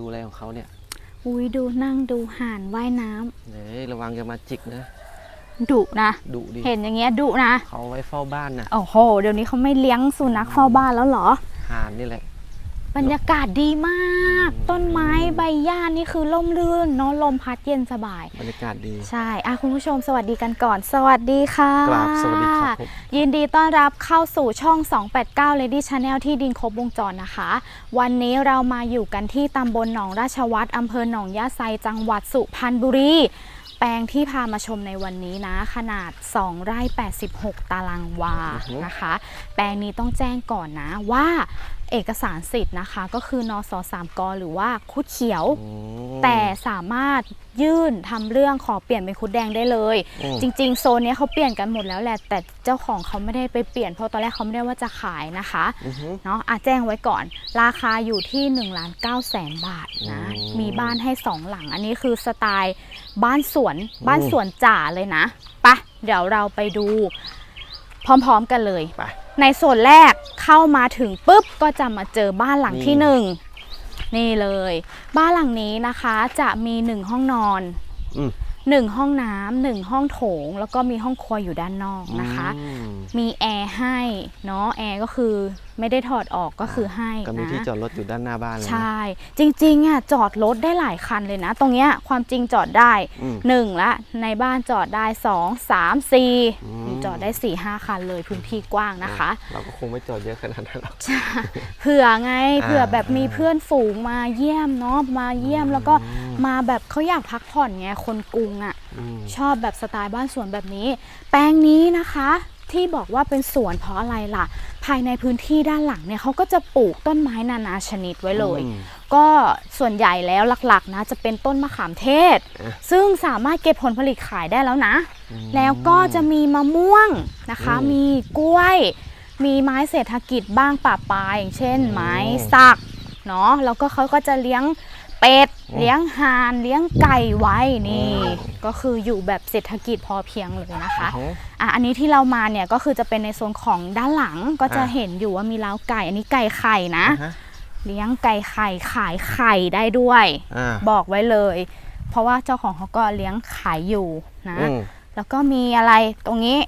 ดูอะไรของเขาเนี่ยอุ้ยดูนั่งดูห่านว่ายน้ำเฮ้ยระวังจะมาจิกนะดุนะ ดุดิเห็นอย่างเงี้ยดุนะ เขาไว้เฝ้าบ้านนะโอ้โห เดี๋ยวนี้เขาไม่เลี้ยงสุนัขเฝ้าบ้านแล้วเหรอ ห่านนี่แหละ บรรยากาศดีมากอืมต้นไม้ใบหญ้านี่คือล่มลื่นเนาะลมพัดเย็นสบาย บรรยากาศดี ใช่อะคุณผู้ชมสวัสดีกันก่อน สวัสดีค่ะกราบสวัสดีครับผม ยินดีต้อนรับเข้าสู่ช่อง 289 Lady Channel ที่ดินครบวงจรนะคะ วันนี้เรามาอยู่กันที่ตำบลหนองราชวัตรอำเภอหนองยาไซจังหวัดสุพรรณบุรีแปลงที่พามาชมในวันนี้นะ ขนาด 2 ไร่ 86 ตารางวาอือฮึนะคะ แปลงนี้ต้องแจ้งก่อนนะว่า เอกสารสิทธิ์นะคะ ก็คือนสสามกหรือว่าคุดเขียวอืมแต่สามารถยื่นทำเรื่องขอเปลี่ยนเป็นคุดแดงได้เลยอืมจริง ๆ โซนเนี้ยเขาเปลี่ยนกันหมดแล้วแหละ แต่เจ้าของเขาไม่ได้ไปเปลี่ยนเพราะตอนแรกเขาไม่ได้ว่าจะขายนะคะอือฮึเนาะอะแจ้งไว้ก่อน ราคาอยู่ที่1นึ่งล้านเก้าแสนบาทนะอืมมีบ้านให้สองหลัง อันนี้คือสไตล์บ้านสวนอืมบ้านสวนจ๋าเลยนะไปะเดี๋ยวเราไปดู พร้อมๆกันเลย ไป ในส่วนแรกเข้ามาถึงปุ๊บก็จะมาเจอบ้านหลังที่นี่หนึ่งนี่เลย บ้านหลังนี้นะคะจะมีหนึ่งห้องนอนอืม หนึ่งห้องน้ำหนึ่งห้องโถง แล้วก็มีห้องครัวอยู่ด้านนอกนะคะ อืม มีแอร์ให้เนาะแอร์ก็คือ ไม่ได้ถอดออกก็คือให้ก็มีนะ ที่จอดรถอยู่ด้านหน้าบ้านเลยนะ ใช่ จริงๆอะจอดรถได้หลายคันเลยนะ ตรงเนี้ยความจริงจอดได้อืมหนึ่งละในบ้านจอดได้สองสามสี่อืม จอดได้สี่ห้าคันเลยพื้นที่กว้างนะคะ เราก็คงไม่จอดเยอะขนาดนั้นหรอก เผื่อไงอ่าเผื่อแบบมีเพื่อนฝูงมาเยี่ยมเนาะมาเยี่ยมแล้วก็อืมมาแบบเขาอยากพักผ่อนไงคนกรุงอะ่ะ อืม ชอบแบบสไตล์บ้านสวนแบบนี้ แปลงนี้นะคะ ที่บอกว่าเป็นสวนเพราะอะไรล่ะ ภายในพื้นที่ด้านหลังเนี่ยเขาก็จะปลูกต้นไม้นานาชนิดไว้เลยอืมก็ส่วนใหญ่แล้วหลักๆ นะจะเป็นต้นมะขามเทศอะซึ่งสามารถเก็บผลผลิตขายได้แล้วนะอืมแล้วก็จะมีมะม่วงนะคะอืมมีกล้วย มีไม้เศรษฐกิจบ้างป่าปลายอย่างเช่นอืมไม้สักเนาะแล้วก็เขาก็จะเลี้ยงเป็ดอืม เลี้ยงห่านเลี้ยงไก่ไว้นี่อืมก็คืออยู่แบบเศรษฐกิจพอเพียงเลยนะคะอือฮึอะอันนี้ที่เรามาเนี่ยก็คือจะเป็นในโซนของด้านหลังก็จะอะเห็นอยู่ว่ามีเล้าไก่ อันนี้ไก่ไข่นะอ่าฮะเลี้ยงไก่ไข่ขายไข่ได้ด้วยอ่าบอกไว้เลย เพราะว่าเจ้าของเขาก็เลี้ยงขายอยู่นะอืมแล้วก็มีอะไรตรงนี้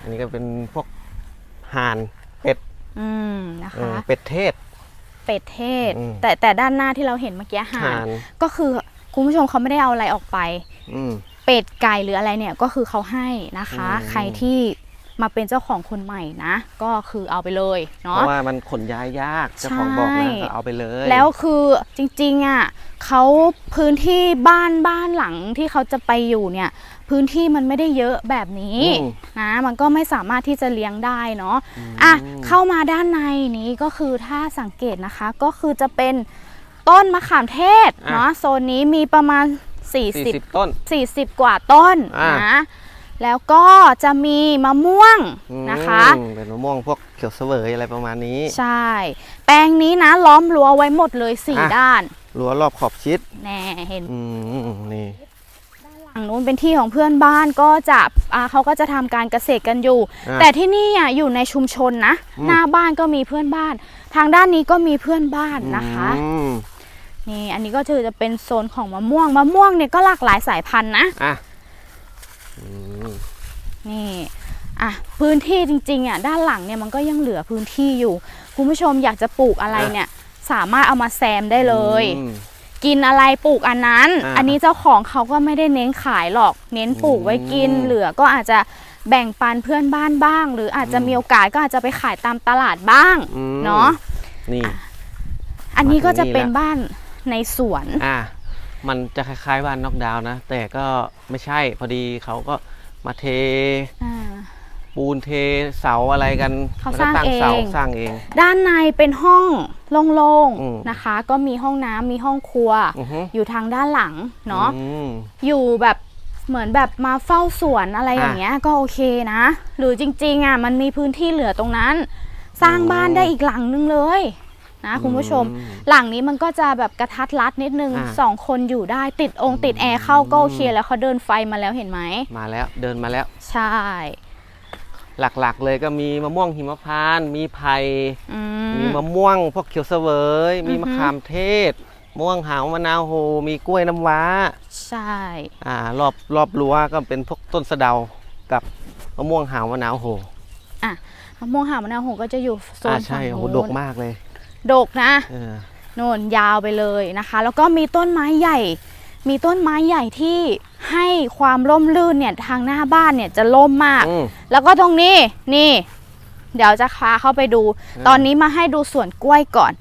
อันนี้ก็เป็นพวกห่านเป็ดอืมนะเออคะเป็ดเทศ เป็ดเทศ อืมแต่แต่ด้านหน้าที่เราเห็นเมื่อกี้ห่าห่านนก็คือคุณผู้ชมเขาไม่ได้เอาอะไรออกไป อืม เป็ดไก่หรืออะไรเนี่ยก็คือเขาให้นะคะ อืม ใครที่มาเป็นเจ้าของคนใหม่นะ ก็คือเอาไปเลยเพเนาะ ราะว่ามันขนย้ายยากเจ้าของบอกใช่นะก็เอาไปเลยแล้วคือจริงๆอะเขาพื้นที่บ้านบ้านหลังที่เขาจะไปอยู่เนี่ย พื้นที่มันไม่ได้เยอะแบบนี้อืมนะมันก็ไม่สามารถที่จะเลี้ยงได้เนาะมอะเข้ามาด้านในนี้ก็คือถ้าสังเกตนะคะก็คือจะเป็นต้นมะขามเทศอะเนาะโซนนี้มีประมาณสี่สิบ40 ต้น 40 กว่าต้นอะนะแล้วก็จะมีมะม่วงนะคะอืมเป็นมะม่วงพวกเขียวเสวยอะไรประมาณนี้ ใช่ แปลงนี้นะล้อมรั้วไว้หมดเลย4อะด้านรั้วรอบขอบชิดแน่เห็นอืมนี่ฝั่ง นู้นเป็นที่ของเพื่อนบ้านก็จะอ่าเขาก็จะทำการเกษตรกันอยู่ อะแต่ที่นี่อะอยู่ในชุมชนนะอืม หน้าบ้านก็มีเพื่อนบ้าน ทางด้านนี้ก็มีเพื่อนบ้านนะคะ อืมนี่อันนี้ก็คือจะเป็นโซนของมะม่วงมะม่วงเนี่ยก็หลากหลายสายพันธุ์นะ อะอืม นี่อะพื้นที่จริงๆอะด้านหลังเนี่ยมันก็ยังเหลือพื้นที่อยู่ คุณผู้ชมอยากจะปลูกอะไรเนี่ย สามารถเอามาแซมได้เลย อืม กินอะไรปลูกอันนั้น อ่า อันนี้เจ้าของเขาก็ไม่ได้เน้นขายหรอก เน้นปลูกไว้กินอืมเหลือก็อาจจะแบ่งปันเพื่อนบ้านบ้าง หรืออาจจะอืมมีโอกาสก็อาจจะไปขายตามตลาดบ้างอืมเนาะ นี่ อันนี้ก็จะมาถึงนี่เป็นแล้วบ้านในสวน อะมันจะคล้ายๆบ้านนอกดาวน์นะ แต่ก็ไม่ใช่พอดีเขาก็มาเท อ่า ปูนเทเสาอะไรกันเขาแล้วก็ตั้สร้างเสาเอง สร้างเอง ด้านในเป็นห้อง โล่งอืมๆนะคะ ก็มีห้องน้ำมีห้องครัว อือฮึ อยู่ทางด้านหลังเนาะ อืม อยู่แบบเหมือนแบบมาเฝ้าสวนอะไรอะอย่างเงี้ยก็โอเคนะ หรือจริงๆอะมันมีพื้นที่เหลือตรงนั้น สร้างอืมบ้านได้อีกหลังนึงเลยนะคุณผู้ชม อืมหลังนี้มันก็จะแบบกระทัดรัดนิดนึงอะ สองคนอยู่ได้ติดองค์ติดแอร์เข้าก็โอเคแล้วเขาเดินไฟมาแล้วเห็นไหมมาแล้วเดินมาแล้ว ใช่ หลักๆ เลยก็มีมะม่วงหิมพานต์มีไผ่อืมีมมะม่วงพวกเขียวเสวย มีอือฮึมะขามเทศมะม่วงหาวมะนาวโฮมีกล้วยน้ำว้า ใช่ อ่ารอบรอบรั้วก็เป็นพวกต้นสะเดากับมะม่วงหาวมะนาวโฮมะม่วงหาวมะนาวโหก็จะอยู่โซอ่านใช่ฝั่งโอ้โหนู้นดกมากเลยดกนะ เออโน่นยาวไปเลยนะคะ แล้วก็มีต้นไม้ใหญ่ มีต้นไม้ใหญ่ที่ ให้ความร่มรื่นเนี่ยทางหน้าบ้านเนี่ยจะร่มมาก อืม แล้วก็ตรงนี้นี่ เดี๋ยวจะพาเข้าไปดูอ่าตอนนี้มาให้ดูสวนกล้วยก่อน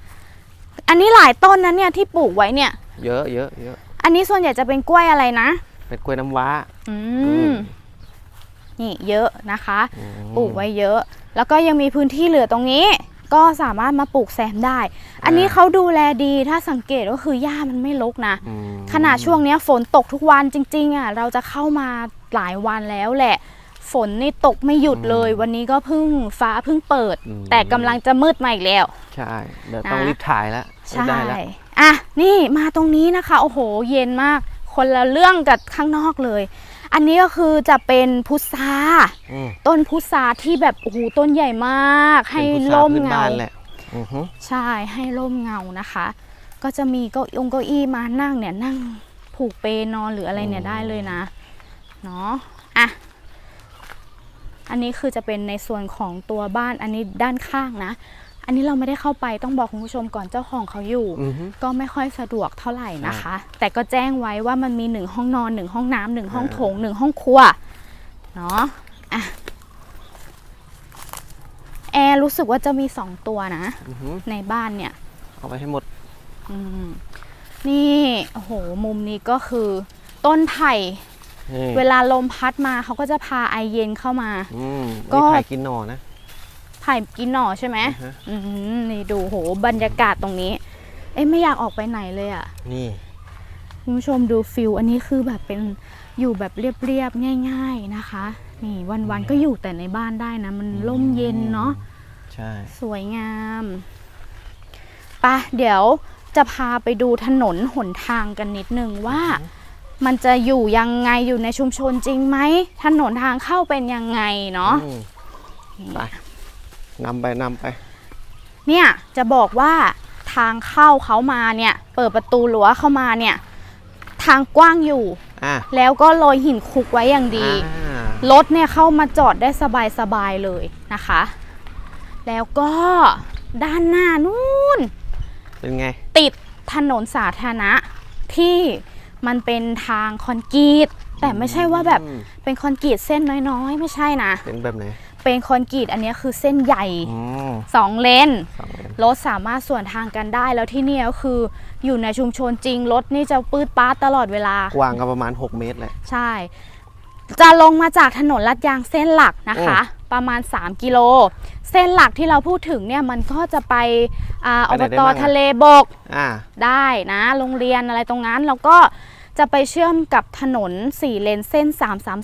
อันนี้หลายต้นนะเนี่ยที่ปลูกไว้เนี่ย เยอะเยอะเยอะอันนี้ส่วนใหญ่จะเป็นกล้วยอะไรนะ เป็นกล้วยน้ำว้า อือืม ม นี่เยอะนะคะอืมปลูกไว้เยอะ แล้วก็ยังมีพื้นที่เหลือตรงนี้ ก็สามารถมาปลูกแซมได้ อันนี้เขาดูแลดีถ้าสังเกตก็คือหญ้ามันไม่รกนะอืมขนาดช่วงเนี้ยฝนตกทุกวันจริงๆอะเราจะเข้ามาหลายวันแล้วแหละ ฝนนี่ตกไม่หยุดเลย วันนี้ก็เพิ่งฟ้าเพิ่งเปิด อืม แต่กำลังจะมืดมาอีกแล้ว ใช่เดี๋ยวต้องนะ รีบถ่ายแล้วใช่ได้แล้ว อะนี่มาตรงนี้นะคะ โอ้โห เย็นมาก คนละเรื่องกับข้างนอกเลย อันนี้ก็คือจะเป็นพุทราอืมต้นพุทราที่แบบโอ้โหต้นใหญ่มาก ให้เป็นพุทราร่มพื้นเงาบ้านแหละอือฮึใช่ให้ร่มเงานะคะ ก็จะมีเก้าองเก้าอี้มานั่งเนี่ยนั่งผูกเปนอนหรืออะไรเนี่ยได้เลยนะเนาะอะอันนี้คือจะเป็นในส่วนของตัวบ้านอันนี้ด้านข้างนะ อันนี้เราไม่ได้เข้าไปต้องบอกคุณผู้ชมก่อนเจ้าของเขาอยู่ อือฮึ ก็ไม่ค่อยสะดวกเท่าไหร่นะคะ แต่ก็แจ้งไว้ว่ามันมีหนึ่งห้องนอนหนึ่งห้องน้ำหนึ่งห้องโถงหนึ่งห้องครัวเนาะอะแอร์รู้สึกว่าจะมีสองตัวนะ อือฮึในบ้านเนี่ย เอาไปให้หมด อืมนี่โอ้โหมุมนี้ก็คือ ต้นไผ่นี่เวลาลมพัดมาเขาก็จะพาไอเย็นเข้ามา อืมก็ นี่ไผ่กินหน่อนะ ไผ่กินหน่อใช่ไหมอือฮะอืมนี่ดูโหบรรยากาศตรงนี้ เอ้ยไม่อยากออกไปไหนเลยอะ่ะ นี่คุณผู้ชมดูฟิลอันนี้คือแบบเป็นอยู่แบบเรียบๆง่าย ๆนะคะ นี่วันๆก็อยู่แต่ในบ้านได้นะ มันร่มเย็นเนาะใช่สวยงามไปะเดี๋ยวจะพาไปดูถนนหนทางกันนิดนึงว่ามันจะอยู่ยังไงอยู่ในชุมชนจริงไหมถนนทางเข้าเป็นยังไงเนาะอืมไป นำไปนำไป เนี่ยจะบอกว่าทางเข้าเขามาเนี่ย เปิดประตูรั้วเข้ามาเนี่ย ทางกว้างอยู่ อะแล้วก็โรยหินคลุกไว้อย่างดี อ่ารถเนี่ยเข้ามาจอดได้สบายๆเลยนะคะ แล้วก็ด้านหน้านู่น เป็นไง ติดถนนสาธารณะที่มันเป็นทางคอนกรีตแต่ไม่ใช่ว่าแบบอืม เป็นคอนกรีตเส้นน้อยๆ ไม่ใช่นะ เป็นแบบไหน เป็นคอนกรีตอันเนี้ยคือเส้นใหญ่อืมสองเลนสองเลนรถสามารถส่วนทางกันได้แล้วที่เนี่ยก็คืออยู่ในชุมชนจริงรถนี่จะปืดป้าดตลอดเวลากว้างก็ประมาณ 6 เมตรแหละ ใช่ จะลงมาจากถนนลาดยางเส้นหลักนะคะ ประมาณ 3 กิโล เส้นหลักที่เราพูดถึงเนี่ยมันก็จะไปอาอไปไหบนได้ตบ้างอะ ทะเลบกอ่า ได้นะ โรงเรียนอะไรตรงนั้นแล้วก็ จะไปเชื่อมกับถนน 4 เลนเส้น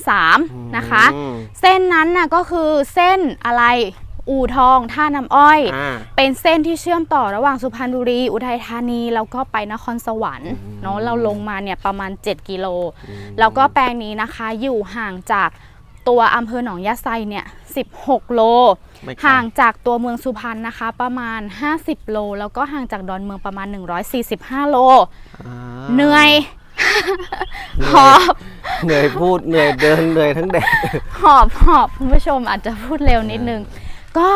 333 นะคะอืมเส้นนั้นน่ะก็คือเส้นอะไรอู่ทองท่าน้ำอ้อยอ่าเป็นเส้นที่เชื่อมต่อระหว่างสุพรรณบุรี อุทัยธานีแล้วก็ไปนครสวรรค์อืมเนาะเราลงมาเนี่ยประมาณ 7 กิโลอืมแล้วก็แปลงนี้นะคะอยู่ห่างจากตัวอำเภอหนองยะไซเนี่ย 16โลไม่ไกลห่างจากตัวเมืองสุพรรณนะคะ ประมาณ 50 โล แล้วก็ห่างจากดอนเมืองประมาณ 145 โลอ่าเหนื่อยเหนื่หอยอบเหนื่อยพูดเหนื่อยเดินเหนื่อยทั้งแดดหอบหอบคุณผู้ชมอาจจะพูดเร็วนิดนึง ก็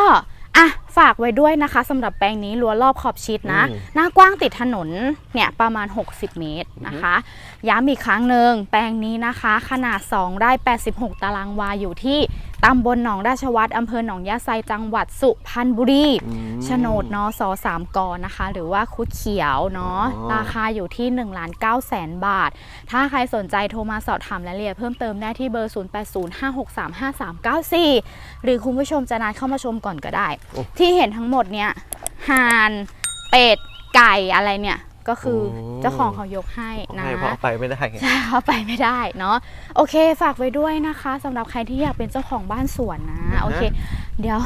อะฝากไว้ด้วยนะคะสำหรับแปลงนี้รั้วรอบขอบชิดนะอืมหน้ากว้างติดถนนเนี่ยประมาณ 60 เมตรนะคะ ย้ำอีกครั้งหนึ่งแปลงนี้นะคะ ขนาด 2 ไร่ 86 ตารางวาอยู่ที่ ตำบลหนองราชวัตรอำเภอหนองยะไซจังหวัดสุพรรณบุรีอืมโฉนดเนาะสสามกนะคะ หรือว่าคุดเขียวเนาะอ๋อราคาอยู่ที่1นึ่งล้านเก้าแสนบาท ถ้าใครสนใจโทรมาสอบถามรายละเอียดเพิ่มเติมได้ที่เบอร์ 0805635394 หรือคุณผู้ชมจะนัดเข้ามาชมก่อนก็ได้ ที่เห็นทั้งหมดเนี่ยห่านเป็ดไก่อะไรเนี่ย ก็คืออมเจ้าของเขายกให้นะให้เพราะไปไม่ได้ไงใช่เขาไปไม่ได้เนาะโอเคฝากไว้ด้วยนะคะสำหรับใครที่อยากเป็นเจ้าของบ้านสวนนะโอเค เดี๋ยว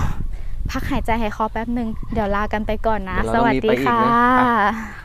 พักหายใจหายคอแป๊บหนึ่งเดี๋ยวลากันไปก่อนนะเดี๋ยวสเราวัสมีดีไปอีกค่นะไปะ